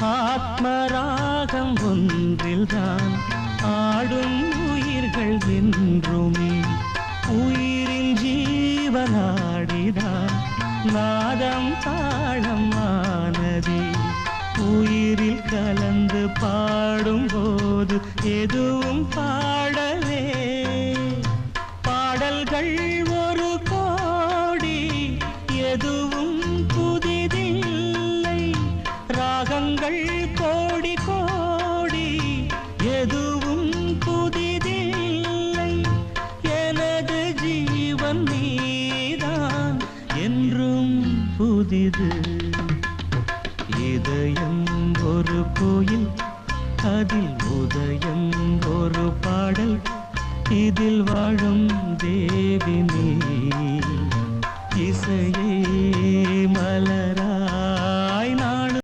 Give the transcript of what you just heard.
ஆத்மராகம் ஒன்றில்தான் ஆடும் உயிர்கள் என்றுமே உயிரின் ஜீவனாடிதான் நாதம் தாளம் ஆனதே உயிரில் கலந்து பாடும் போது எதுவும் பாடலே. பாடல்கள் ராகங்கள் கோடி கோடி எதுவும் புதிதில்லை. எனது ஜீவன் நீதான் என்றும் புதிது. இதயம் ஒரு கோயில் அதில் உதயம் ஒரு பாடல். இதில் வாழும் தேவினி இசையே மலர்